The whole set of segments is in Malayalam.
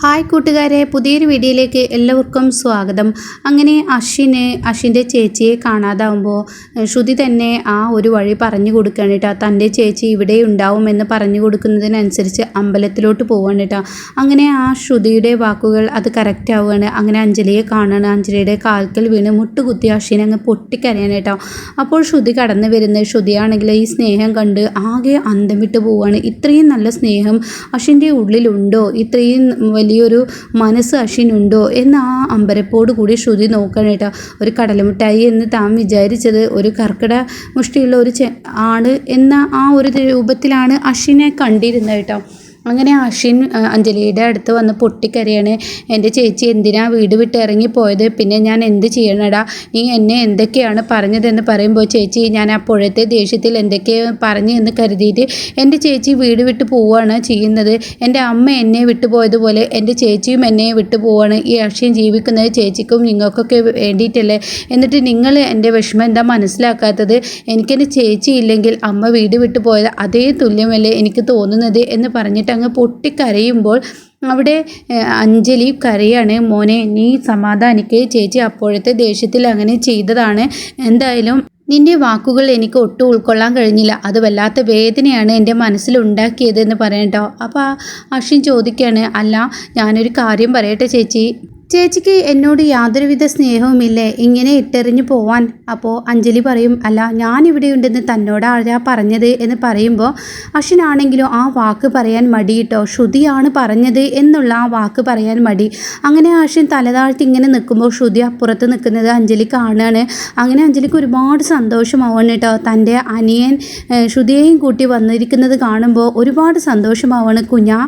ഹായ് കൂട്ടുകാരെ പുതിയൊരു വീഡിയോയിലേക്ക് എല്ലാവർക്കും സ്വാഗതം. അങ്ങനെ അശ്വിന് അശ്വിന്റെ ചേച്ചിയെ കാണാതാവുമ്പോൾ ശ്രുതി തന്നെ ആ ഒരു വഴി പറഞ്ഞു കൊടുക്കുകയാണ് കേട്ടോ. തന്റെ ചേച്ചി ഇവിടെ ഉണ്ടാവുമെന്ന് പറഞ്ഞു കൊടുക്കുന്നതിനനുസരിച്ച് അമ്പലത്തിലോട്ട് പോവാണ് കേട്ടോ. അങ്ങനെ ആ ശ്രുതിയുടെ വാക്കുകൾ അത് കറക്റ്റ് ആവുകയാണ്. അങ്ങനെ അഞ്ജലിയെ കാണുകയാണ് അഞ്ജലിയുടെ കാൽക്കൽ വീണ് മുട്ടുകുത്തി അഷിനെ അങ്ങ് പൊട്ടിക്കരയാണ് കേട്ടോ. അപ്പോൾ ശ്രുതി കടന്നു വരുന്നത് ശ്രുതിയാണെങ്കിൽ ഈ സ്നേഹം കണ്ട് ആകെ അന്തം വിട്ട് പോവുകയാണ്. ഇത്രയും നല്ല സ്നേഹം അശ്വിന്റെ ഉള്ളിലുണ്ടോ? ഇത്രയും വലിയൊരു മനസ്സ് അഷിനുണ്ടോ എന്ന് ആ അമ്പരപ്പോട് കൂടി ശ്രുതി നോക്കണം കേട്ടോ. ഒരു കടലമിഠായി എന്ന് താൻ വിചാരിച്ചത് ഒരു കർക്കിട മുഷ്ടിയുള്ള ഒരു ആണ് എന്ന ആ ഒരു രൂപത്തിലാണ് അഷിനെ കണ്ടിരുന്നത് കേട്ടോ. അങ്ങനെ അശ്വിൻ അഞ്ജലിയുടെ അടുത്ത് വന്ന് പൊട്ടിക്കരയാണ്. എന്റെ ചേച്ചി എന്തിനാ വീട് വിട്ട് ഇറങ്ങിപ്പോയത് പിന്നെ ഞാൻ എന്ത് ചെയ്യണടാ? നീ എന്നെ എന്തൊക്കെയാണ് പറഞ്ഞതെന്ന് പറയുമ്പോൾ ചേച്ചി ഞാൻ അപ്പോഴത്തെ ദേഷ്യത്തിൽ എന്തൊക്കെയോ പറഞ്ഞു എന്ന് കരുതിയിട്ട് എന്റെ ചേച്ചി വീട് വിട്ട് പോവുകയാണ് ചെയ്യുന്നത്. എന്റെ അമ്മ എന്നെ വിട്ടുപോയതുപോലെ എന്റെ ചേച്ചിയും എന്നെ വിട്ടു പോവാണ്. ഈ അക്ഷയം ജീവിക്കുന്നത് ചേച്ചിക്കും നിങ്ങൾക്കൊക്കെ വേണ്ടിയിട്ടല്ലേ? എന്നിട്ട് നിങ്ങൾ എന്റെ വിഷമം എന്താ മനസ്സിലാക്കാത്തത്? എനിക്കെന്റെ ചേച്ചി ഇല്ലെങ്കിൽ അമ്മ വീട് വിട്ടു പോയത് അതേ തുല്യമല്ലേ എനിക്ക് തോന്നുന്നത്? എന്ന് പറഞ്ഞിട്ട് അങ്ങ് പൊട്ടിക്കരയുമ്പോൾ അവിടെ അഞ്ജലി കരയാണ് മോനെ നീ സമാധാനിക്ക് ചേച്ചി അപ്പോഴത്തെ ദേഷ്യത്തിൽ അങ്ങനെ ചെയ്തതാണ്. എന്തായാലും നിന്റെ വാക്കുകൾ എനിക്ക് ഒട്ടും ഉൾക്കൊള്ളാൻ കഴിഞ്ഞില്ല. അത് വല്ലാത്ത വേദനയാണ് എന്റെ മനസ്സിലുണ്ടാക്കിയത് എന്ന് പറയട്ടോ. അപ്പോൾ അശ്വിൻ ചോദിക്കുകയാണ് അല്ല ഞാനൊരു കാര്യം പറയട്ടെ ചേച്ചി? ചേച്ചിക്ക് എന്നോട് യാതൊരുവിധ സ്നേഹവുമില്ലേ? ഇങ്ങനെ ഇട്ടെറിഞ്ഞു പോവാൻ. അപ്പോൾ അഞ്ജലി പറയും അല്ല ഞാനിവിടെ ഉണ്ടെന്ന് തന്നോട് ആരാ പറഞ്ഞത്? എന്ന് പറയുമ്പോൾ അശ്വിനാണെങ്കിലും ആ വാക്ക് പറയാൻ മടിയിട്ടോ? ശ്രുതിയാണ് പറഞ്ഞത് എന്നുള്ള ആ വാക്ക് പറയാൻ മടി. അങ്ങനെ അശ്വിൻ തലതാഴ്ത്തി ഇങ്ങനെ നിൽക്കുമ്പോൾ ശ്രുതി അപ്പുറത്ത് നിൽക്കുന്നത് അഞ്ജലി കാണുകയാണ്. അങ്ങനെ അഞ്ജലിക്ക് ഒരുപാട് സന്തോഷമാവണം കേട്ടോ. തന്റെ അനിയൻ ശ്രുതിയെയും കൂട്ടി വന്നിരിക്കുന്നത് കാണുമ്പോൾ ഒരുപാട് സന്തോഷമാവണം കുഞ്ഞാ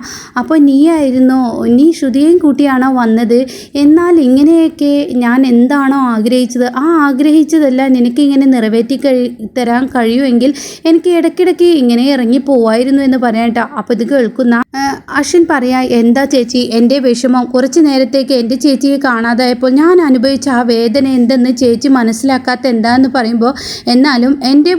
അപ്പോൾ നീ ആയിരുന്നോ നീ ശ്രുതിയെയും കൂട്ടിയാണോ വന്നത്? എന്നാൽ ഇങ്ങനെയൊക്കെ ഞാൻ എന്താണോ ആഗ്രഹിച്ചത് ആ ആഗ്രഹിച്ചതെല്ലാം നിനക്ക് ഇങ്ങനെ നിറവേറ്റി കഴി തരാൻ കഴിയുമെങ്കിൽ എനിക്ക് ഇടയ്ക്കിടയ്ക്ക് ഇങ്ങനെ ഇറങ്ങി പോവായിരുന്നു എന്ന് പറയാട്ടോ അപ്പോൾ ഇത് കേൾക്കുന്ന അശ്വിൻ പറയാ എന്താ ചേച്ചി എന്റെ വിഷമം കുറച്ച് നേരത്തേക്ക് എന്റെ ചേച്ചിയെ കാണാതായപ്പോൾ ഞാൻ അനുഭവിച്ച ആ വേദന എന്തെന്ന് ചേച്ചി മനസ്സിലാക്കാത്ത എന്താന്ന് പറയുമ്പോൾ എന്നാലും എന്റെ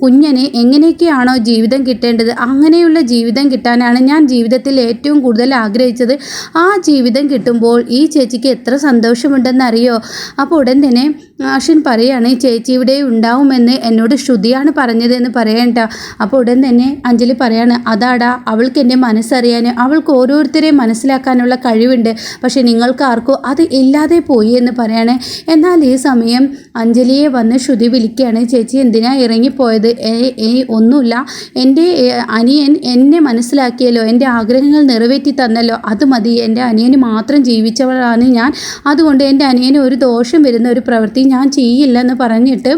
കുഞ്ഞനെ എങ്ങനെയൊക്കെയാണോ ജീവിതം കിട്ടേണ്ടത് അങ്ങനെയുള്ള ജീവിതം കിട്ടാനാണ് ഞാൻ ജീവിതത്തിൽ ഏറ്റവും കൂടുതൽ ആഗ്രഹിച്ചത്. ആ ജീവിതം കിട്ടുമ്പോൾ ഈ ചേച്ചിക്ക് എത്ര സന്തോഷമുണ്ടെന്നറിയോ? അപ്പോൾ ഉടൻ തന്നെ പറയാണ് "ഈ ചേച്ചി ഇവിടെ ഉണ്ടാവുമെന്ന് എന്നോട് ശ്രുതിയാണ് പറഞ്ഞതെന്ന് പറയണ്ട അപ്പോൾ ഉടൻ തന്നെ അഞ്ജലി പറയാണ് അതാടാ അവൾക്ക് എന്റെ മനസ്സറിയാൻ അവൾക്ക് ഓരോരുത്തരെയും മനസ്സിലാക്കാനുള്ള കഴിവുണ്ട്. പക്ഷേ നിങ്ങൾക്ക് ആർക്കോ അത് ഇല്ലാതെ പോയി എന്ന് പറയാണ്. എന്നാൽ ഈ സമയം അഞ്ജലിയെ വന്ന് ശ്രുതി വിളിക്കുകയാണ് ചേച്ചി എന്തിനാ ഇറങ്ങിപ്പോയത്? ഏ- ഒന്നുമില്ല. എന്റെ അനിയൻ എന്നെ മനസ്സിലാക്കിയല്ലോ. എന്റെ ആഗ്രഹങ്ങൾ നിറവേറ്റി തന്നല്ലോ. അത് മതി. എന്റെ അനിയന് മാത്രം ജീവിച്ചവളാണ് ഞാൻ. അതുകൊണ്ട് എന്റെ അനിയന് ഒരു ദോഷം വരുന്ന ഒരു പ്രവൃത്തി ഞാൻ ചെയ്യില്ല എന്ന് പറഞ്ഞിട്ട്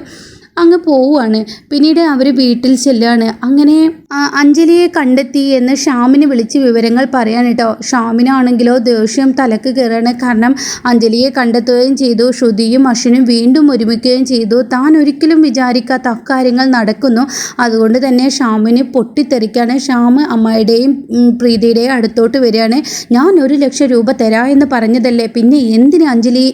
അങ്ങ് പോവുകയാണ് പിന്നീട് അവർ വീട്ടിൽ ചെല്ലുകയാണ്. അങ്ങനെ അഞ്ജലിയെ കണ്ടെത്തി എന്ന് ഷ്യാമിന് വിളിച്ച് വിവരങ്ങൾ പറയാൻ കേട്ടോ. ഷ്യാമിനാണെങ്കിലോ ദേഷ്യം തലക്ക് കയറാണ്. കാരണം അഞ്ജലിയെ കണ്ടെത്തുകയും ചെയ്തു. ശ്രുതിയും അശ്വിനും വീണ്ടും ഒരുമിക്കുകയും ചെയ്തു. താൻ ഒരിക്കലും വിചാരിക്കാത്ത അക്കാര്യങ്ങൾ നടക്കുന്നു. അതുകൊണ്ട് തന്നെ ഷ്യാമിന് പൊട്ടിത്തെറിക്കാണ്. ഷ്യാമ് അമ്മയുടെയും പ്രീതിയുടെയും അടുത്തോട്ട് വരികയാണ്. ഞാൻ ഒരു ലക്ഷം രൂപ തരാ എന്ന് പറഞ്ഞതല്ലേ. പിന്നെ എന്തിന് അഞ്ജലി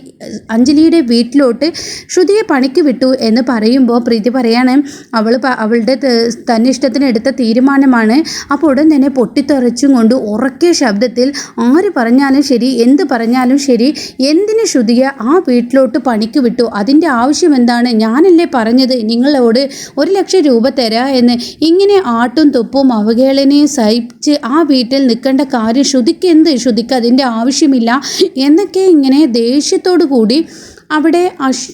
അഞ്ജലിയുടെ വീട്ടിലോട്ട് ശ്രുതിയെ പണിക്ക് വിട്ടു? എന്ന് പറയുമ്പോൾ പ്രീതി പറയാണ് അവൾ അവളുടെ തന്നെ തന്നിഷ്ടത്തിന് എടുത്ത തീരുമാനമാണ്. അപ്പോൾ ഉടൻ തന്നെ പൊട്ടിത്തെറിച്ചും കൊണ്ട് ഉറക്കിയ ശബ്ദത്തിൽ ആര് പറഞ്ഞാലും ശരി എന്ത് പറഞ്ഞാലും ശരി എന്തിന് ശ്രുതിയെ ആ വീട്ടിലോട്ട് പണിക്ക് വിട്ടു? അതിന്റെ ആവശ്യം എന്താണ്? ഞാനല്ലേ പറഞ്ഞത് നിങ്ങളോട് ഒരു ലക്ഷം രൂപ തരാ എന്ന്. ഇങ്ങനെ ആട്ടും തുപ്പും അവഹേളനയും സഹിച്ച് ആ വീട്ടിൽ നിൽക്കേണ്ട കാര്യം ശ്രുതിക്ക് എന്ത്? ശ്രുതിക്ക് അതിന്റെ ആവശ്യമില്ല. എന്നൊക്കെ ഇങ്ങനെ ദേഷ്യത്തോടു കൂടി അവിടെ അഷ്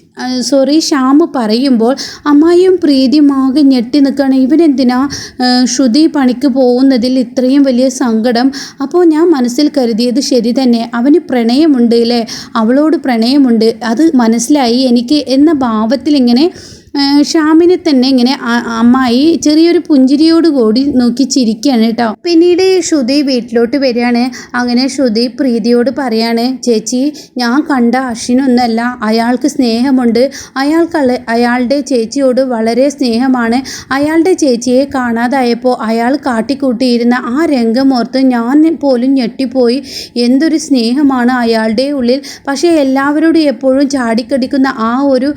സോറി ശ്യാമ് പറയുമ്പോൾ അമ്മായിയും പ്രീതിയും ആകെ ഞെട്ടി നിൽക്കുകയാണ്. ഇവനെന്തിനാ ശ്രുതി പണിക്ക് പോകുന്നതിൽ ഇത്രയും വലിയ സങ്കടം? അപ്പോൾ ഞാൻ മനസ്സിൽ കരുതിയത് ശരി തന്നെ. അവന് പ്രണയമുണ്ട് അല്ലേ അവളോട് പ്രണയമുണ്ട്. അത് മനസ്സിലായി എനിക്ക് എന്ന ഭാവത്തിൽ ഇങ്ങനെ ഷ്യാമിനെ തന്നെ ഇങ്ങനെ അമ്മായി ചെറിയൊരു പുഞ്ചിരിയോട് കൂടി നോക്കി ചിരിക്കുകയാണ് കേട്ടോ. പിന്നീട് ശ്രുതി വീട്ടിലോട്ട് വരികയാണ്. അങ്ങനെ ശ്രുതി പ്രീതിയോട് പറയാണ് ചേച്ചി ഞാൻ കണ്ട അശ്വിനൊന്നല്ല അയാൾക്ക് സ്നേഹമുണ്ട്. അയാൾക്ക് അയാളുടെ ചേച്ചിയോട് വളരെ സ്നേഹമാണ്. അയാളുടെ ചേച്ചിയെ കാണാതായപ്പോൾ അയാൾ കാട്ടിക്കൂട്ടിയിരുന്ന ആ രംഗമോർത്ത് ഞാൻ പോലും ഞെട്ടിപ്പോയി. എന്തൊരു സ്നേഹമാണ് അയാളുടെ ഉള്ളിൽ. പക്ഷേ എല്ലാവരോടും എപ്പോഴും ചാടിക്കടിക്കുന്ന ആ ഒരു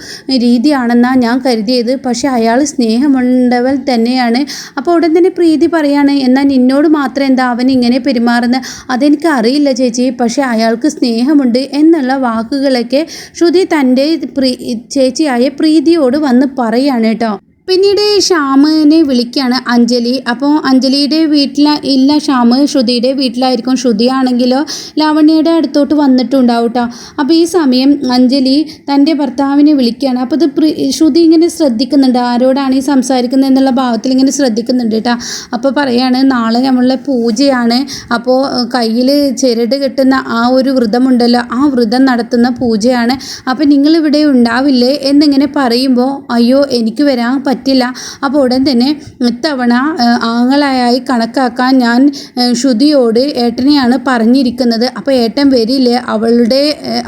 രീതിയാണെന്നാണ് ഞാൻ കരുതിയത്. പക്ഷെ അയാൾ സ്നേഹമുണ്ടവൽ തന്നെയാണ്. അപ്പോൾ ഉടൻ തന്നെ പ്രീതി പറയാണ് എന്നാൽ നിന്നോട് മാത്രം എന്താ അവൻ ഇങ്ങനെ പെരുമാറുന്നത്? അതെനിക്ക് അറിയില്ല ചേച്ചി. പക്ഷെ അയാൾക്ക് സ്നേഹമുണ്ട് എന്നുള്ള വാക്കുകളൊക്കെ ശ്രുതി തന്റെ പ്രീ ചേച്ചിയായ പ്രീതിയോട് വന്ന് പറയാണ് കേട്ടോ. പിന്നീട് ശ്യാമിനെ വിളിക്കുകയാണ് അഞ്ജലി. അപ്പോൾ അഞ്ജലിയുടെ വീട്ടിൽ ഇല്ല ശ്യാമ് ശ്രുതിയുടെ വീട്ടിലായിരിക്കും. ശ്രുതി ആണെങ്കിലോ ലാവണ്യയുടെ അടുത്തോട്ട് വന്നിട്ടുണ്ടാവും കേട്ടോ അപ്പോൾ ഈ സമയം അഞ്ജലി തന്റെ ഭർത്താവിനെ വിളിക്കുകയാണ് അപ്പോൾ ഇത് ശ്രുതി ഇങ്ങനെ ശ്രദ്ധിക്കുന്നുണ്ട്. ആരോടാണ് ഈ സംസാരിക്കുന്നത് എന്നുള്ള ഭാവത്തിൽ ഇങ്ങനെ ശ്രദ്ധിക്കുന്നുണ്ട് കേട്ടോ അപ്പോൾ പറയാണ് നാളെ നമ്മളെ പൂജയാണ്. അപ്പോൾ കയ്യിൽ ചിരട് കെട്ടുന്ന ആ ഒരു വ്രതമുണ്ടല്ലോ. ആ വ്രതം നടത്തുന്ന പൂജയാണ്. അപ്പോൾ നിങ്ങളിവിടെ ഉണ്ടാവില്ലേ? എന്നിങ്ങനെ പറയുമ്പോൾ അയ്യോ എനിക്ക് വരാൻ പറ്റില്ല. അപ്പോൾ ഉടൻ തന്നെ ഇത്തവണ ആങ്ങളായി കണക്കാക്കാൻ ഞാൻ ശ്രുതിയോട് ഏട്ടനെയാണ് പറഞ്ഞിരിക്കുന്നത്. അപ്പോൾ ഏട്ടൻ വരില്ലേ? അവളുടെ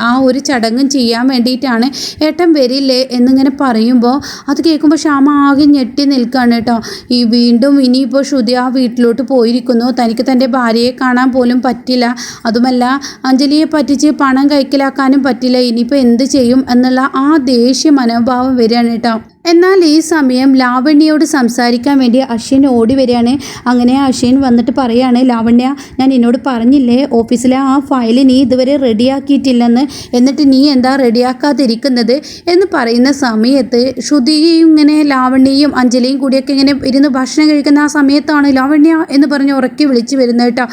ആ ഒരു ചടങ്ങും ചെയ്യാൻ വേണ്ടിയിട്ടാണ് ഏട്ടൻ വരില്ലേ എന്നിങ്ങനെ പറയുമ്പോൾ അത് കേൾക്കുമ്പോൾ ശ്യാമ ആകെ ഞെട്ടി നിൽക്കുകയാണ് കേട്ടോ. ഈ വീണ്ടും ഇനിയിപ്പോൾ ശ്രുതി ആ വീട്ടിലോട്ട് പോയിരിക്കുന്നു. തനിക്ക് തന്റെ ഭാര്യയെ കാണാൻ പോലും പറ്റില്ല. അതുമല്ല അഞ്ജലിയെ പറ്റിച്ച് പണം കൈക്കലാക്കാനും പറ്റില്ല. ഇനിയിപ്പോൾ എന്ത് ചെയ്യും എന്നുള്ള ആ ദേഷ്യ മനോഭാവം വരികയാണ് കേട്ടോ. എന്നാൽ ഈ സമയം ലാവണ്യയോട് സംസാരിക്കാൻ വേണ്ടി അശ്വിൻ ഓടി വരികയാണ്. അങ്ങനെ അശ്വിൻ വന്നിട്ട് പറയാണ് ലാവണ്യ ഞാൻ എന്നോട് പറഞ്ഞില്ലേ ഓഫീസിലെ ആ ഫയൽ നീ ഇതുവരെ റെഡിയാക്കിയിട്ടില്ലെന്ന്. എന്നിട്ട് നീ എന്താ റെഡിയാക്കാതിരിക്കുന്നത്? എന്ന് പറയുന്ന സമയത്ത് ശ്രുതിയും ഇങ്ങനെ ലാവണ്യയും അഞ്ജലിയും കൂടിയൊക്കെ ഇങ്ങനെ ഇരുന്ന് ഭക്ഷണം കഴിക്കുന്ന ആ സമയത്താണ് ലാവണ്യ എന്ന് പറഞ്ഞ് ഉറക്കി വിളിച്ചു വരുന്നത് കേട്ടോ.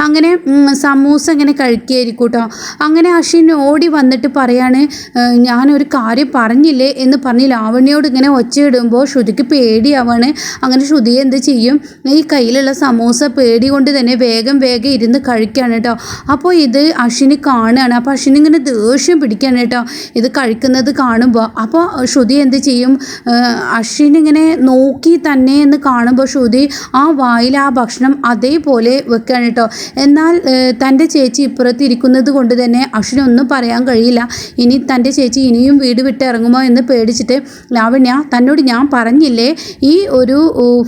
അങ്ങനെ സമൂസ ഇങ്ങനെ കഴിക്കുകയായിരിക്കും കേട്ടോ. അങ്ങനെ അശ്വിൻ ഓടി വന്നിട്ട് പറയാണ് "ഏഹ്, ഞാനൊരു കാര്യം പറഞ്ഞില്ലേ? എന്ന് പറഞ്ഞ് ലാവണ്യോട് ഇങ്ങനെ ഒച്ചയിടുമ്പോൾ ശ്രുതിക്ക് പേടിയാവാണ്. അങ്ങനെ ശ്രുതി എന്ത് ചെയ്യും? ഈ കയ്യിലുള്ള സമൂസ പേടി കൊണ്ട് തന്നെ വേഗം വേഗം ഇരുന്ന് കഴിക്കുകയാണ് കേട്ടോ. അപ്പോൾ ഇത് അശ്വിനി കാണുകയാണ്. അപ്പോൾ അശ്വിനി ഇങ്ങനെ ദേഷ്യം പിടിക്കുകയാണ് കേട്ടോ. ഇത് കഴിക്കുന്നത് കാണുമ്പോൾ. അപ്പോൾ ശ്രുതി എന്ത് ചെയ്യും? അശ്വിനി ഇങ്ങനെ നോക്കി തന്നെ എന്ന് കാണുമ്പോൾ ശ്രുതി ആ വായിൽ ആ ഭക്ഷണം അതേപോലെ വെക്കുകയാണ് കേട്ടോ. എന്നാൽ തന്റെ ചേച്ചി ഇപ്പുറത്ത് ഇരിക്കുന്നത് കൊണ്ട് തന്നെ അശ്വിനൊന്നും പറയാൻ കഴിയില്ല. ഇനി തന്റെ ചേച്ചി ഇനിയും വീട് വിട്ട് ഇറങ്ങുമോ എന്ന് പേടിച്ചിട്ട് ലാവണ്യ തന്നോട് ഞാൻ പറഞ്ഞില്ലേ ഈ ഒരു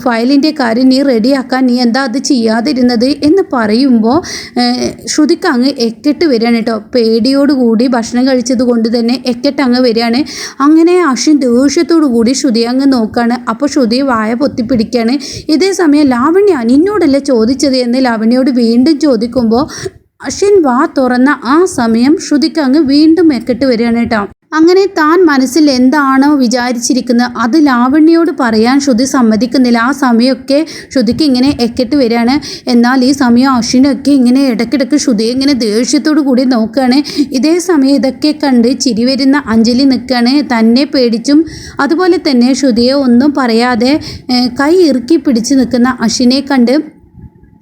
ഫയലിന്റെ കാര്യം നീ റെഡിയാക്കാൻ നീ എന്താ അത് ചെയ്യാതിരുന്നത് എന്ന് പറയുമ്പോൾ ശ്രുതിക്ക് അങ്ങ് എക്കെട്ട് വരികയാണ് കേട്ടോ. പേടിയോടുകൂടി ഭക്ഷണം കഴിച്ചത് കൊണ്ട് തന്നെ എക്കെട്ട് അങ്ങ് വരികയാണ്. അങ്ങനെ അശ്വിൻ ദേഷ്യത്തോടു കൂടി ശ്രുതി അങ്ങ് നോക്കുകയാണ് അപ്പോൾ ശ്രുതി വായ പൊത്തിപ്പിടിക്കുകയാണ്. ഇതേ സമയം ലാവണ്യ നിന്നോടല്ലേ ചോദിച്ചത് എന്ന് ലാവണ്യോട് വീണ്ടും ചോദിക്കുമ്പോൾ അശ്വിൻ വാ തുറന്ന ആ സമയം ശ്രുതിക്ക് അങ്ങ് വീണ്ടും എക്കെട്ട് വരികയാണ് കേട്ടോ. അങ്ങനെ താൻ മനസ്സിൽ എന്താണോ വിചാരിച്ചിരിക്കുന്നത് അത് ലാവണ്യോട് പറയാൻ ശ്രുതി സമ്മതിക്കുന്നില്ല. ആ സമയമൊക്കെ ശ്രുതിക്ക് ഇങ്ങനെ എക്കെട്ട് വരികയാണ്. എന്നാൽ ഈ സമയം അശ്വിനൊക്കെ ഇങ്ങനെ ഇടയ്ക്കിടയ്ക്ക് ശ്രുതിയെ ഇങ്ങനെ ദേഷ്യത്തോടു കൂടി നോക്കുകയാണ്. ഇതേ സമയം ഇതൊക്കെ കണ്ട് ചിരി വരുന്ന അഞ്ജലി നിൽക്കുകയാണ്. തന്നെ പേടിച്ചും അതുപോലെ തന്നെ ശ്രുതിയെ ഒന്നും പറയാതെ കൈ ഇറുക്കി പിടിച്ച് നിൽക്കുന്ന അശ്വിനെ കണ്ട്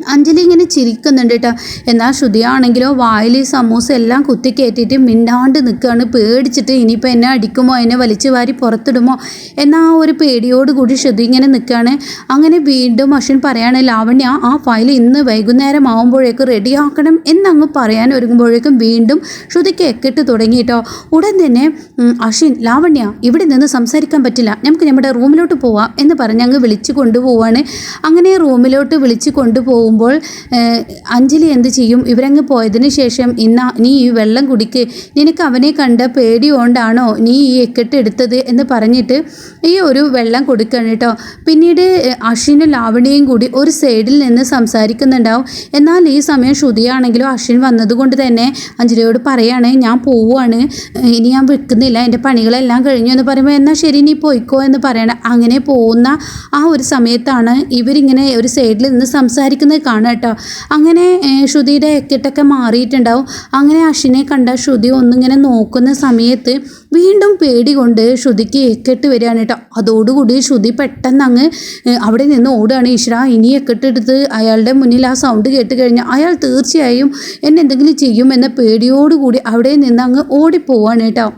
അഞ്ജലി ഇങ്ങനെ ചിരിക്കുന്നുണ്ട് കേട്ടോ എന്നാൽ ശ്രുതിയാണെങ്കിലോ വായിൽ സമൂസ എല്ലാം കുത്തി കയറ്റിയിട്ട് മിണ്ടാണ്ട് നിൽക്കുകയാണ് പേടിച്ചിട്ട് ഇനിയിപ്പോൾ എന്നെ അടിക്കുമോ? എന്നെ വലിച്ചു വാരി പുറത്തിടുമോ? എന്ന ആ ഒരു പേടിയോടുകൂടി ശ്രുതി ഇങ്ങനെ നിൽക്കുകയാണ് അങ്ങനെ വീണ്ടും അശ്വിൻ പറയാണ് ലാവണ്യ ആ ഫയൽ ഇന്ന് വൈകുന്നേരം ആകുമ്പോഴേക്കും റെഡിയാക്കണം എന്നങ്ങ് പറയാൻ ഒരുങ്ങുമ്പോഴേക്കും വീണ്ടും ശ്രുതിക്ക് എക്കിട്ട് തുടങ്ങി കേട്ടോ ഉടൻ തന്നെ അശ്വിൻ ലാവണ്യ ഇവിടെ നിന്ന് സംസാരിക്കാൻ പറ്റില്ല. നമുക്ക് നമ്മുടെ റൂമിലോട്ട് പോവാം എന്ന് പറഞ്ഞ് അങ്ങ് വിളിച്ചു കൊണ്ടുപോവാണ്. അങ്ങനെ റൂമിലോട്ട് വിളിച്ചു കൊണ്ടുപോകുമ്പോൾ ഏഹ്, അഞ്ജലി എന്ത് ചെയ്യും? ഇവരങ്ങ് പോയതിന് ശേഷം ഇന്ന നീ ഈ വെള്ളം കുടിക്ക്. നിനക്ക് അവനെ കണ്ട പേടി കൊണ്ടാണോ നീ ഈ എക്കെട്ട് എടുത്തത് എന്ന് പറഞ്ഞിട്ട് ഈ ഒരു വെള്ളം കൊടുക്കണം കേട്ടോ. പിന്നീട് അശ്വിനും ലാവണിയും കൂടി ഒരു സൈഡിൽ നിന്ന് സംസാരിക്കുന്നുണ്ടാവും. എന്നാൽ ഈ സമയം ശ്രുതിയാണെങ്കിലും അശ്വിൻ വന്നതുകൊണ്ട് തന്നെ അഞ്ജലിയോട് പറയാണ് ഞാൻ പോവുകയാണ്. ഇനി ഞാൻ വിൽക്കുന്നില്ല എന്റെ പണികളെല്ലാം കഴിഞ്ഞു എന്ന് പറയുമ്പോൾ എന്നാൽ ശരി നീ പോയിക്കോ എന്ന് പറയണം. അങ്ങനെ പോകുന്ന ആ ഒരു സമയത്താണ് ഇവരിങ്ങനെ ഒരു സൈഡിൽ നിന്ന് സംസാരിക്കുന്നത് കാണുക കേട്ടോ. അങ്ങനെ ശ്രുതിയുടെ എക്കിട്ടൊക്കെ മാറിയിട്ടുണ്ടാവും. അങ്ങനെ അശ്വിനെ കണ്ട ശ്രുതി ഒന്നിങ്ങനെ നോക്കുന്ന സമയത്ത് വീണ്ടും പേടി കൊണ്ട് ശ്രുതിക്ക് എക്കെട്ട് വരികയാണ് കേട്ടോ. അതോടുകൂടി ശ്രുതി പെട്ടെന്ന് അങ്ങ് അവിടെ നിന്ന് ഓടുകയാണ്. ഈശ്വര ഇനി എക്കെട്ടെടുത്ത് അയാളുടെ മുന്നിൽ ആ സൗണ്ട് കേട്ട് കഴിഞ്ഞാൽ അയാൾ തീർച്ചയായും എന്നെ എന്തെങ്കിലും ചെയ്യും എന്ന പേടിയോടുകൂടി അവിടെ നിന്ന് അങ്ങ് ഓടിപ്പോവാണ് കേട്ടോ.